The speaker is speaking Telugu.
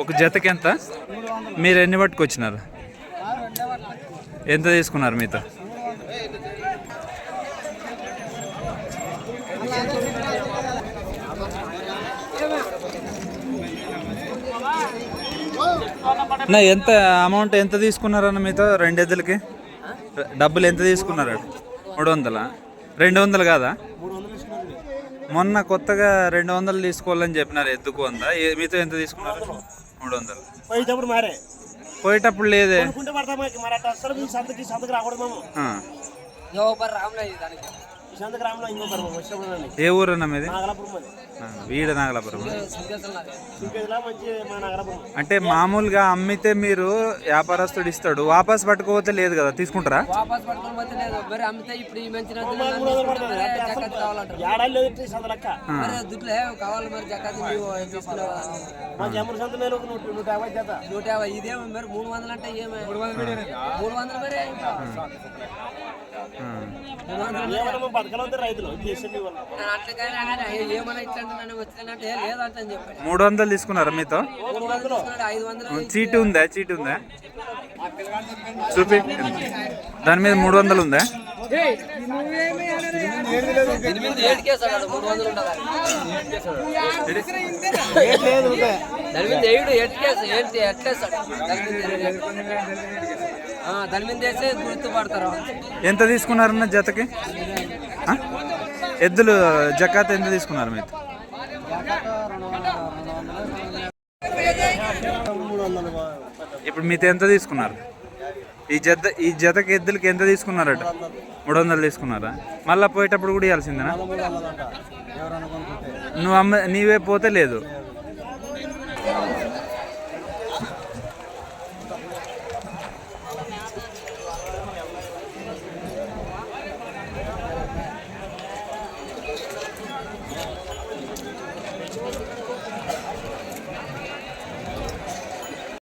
ఒక జతకి ఎంత మీరు ఎన్ని పట్టుకొచ్చినారు? ఎంత తీసుకున్నారు మీతో? నా ఎంత అమౌంట్ ఎంత తీసుకున్నారన్న మీతో రెండు ఎద్దులకి డబ్బులు ఎంత తీసుకున్నారు? మూడు వందలా రెండు వందలు కాదా? మొన్న కొత్తగా రెండు వందలు తీసుకోవాలని చెప్పినారు ఎద్దుకు వంద ఏ- మీతో ఎంత తీసుకున్నారు? మూడు వందలు పోయేటప్పుడు మారే పోయేటప్పుడు లేదే అనుకుంటే పడతాం మనకి మరి అట్లా అసలు మీ సంతకి సంతకి రాకూడదు మేము ఆ. ఈ ఏ ఊరన్నా మీది? వీడ నాగలాపురం సింకేదిలా మంచి మా నాగలాపురం. అంటే మామూలుగా అమ్మితే మీరు వ్యాపారస్తుడు ఇస్తాడు. వాపస్ పట్టుకోపోతే లేదు కదా? తీసుకుంటారా? నూట యాభై చేత. నూట యాభై. ఇదేమో మరి మూడు వందలు అంటే ఏమే? మూడు వందలు మరి. మూడు వందలు తీసుకున్నారా మీతో? మూడు చీటీ ఉందా చీటీ ఉందా చూపి. దాని మీద మూడు వందలు ఉందా? ఎనిమిది దాని మీద దాని మీద గుర్తుపడతారు. ఎంత తీసుకున్నారన్న జతకి? ఎద్దులు జకాత్ ఎంత తీసుకున్నారు మీరు ఇప్పుడు మీతో ఎంత తీసుకున్నారు? ఈ జత ఈ జతకి ఎద్దులకి ఎంత తీసుకున్నారట? మూడు వందలు తీసుకున్నారా? మళ్ళీ పోయేటప్పుడు కూడా ఇవ్వాల్సిందేనా? నువ్వు అమ్మ నీవే పోతే లేదు.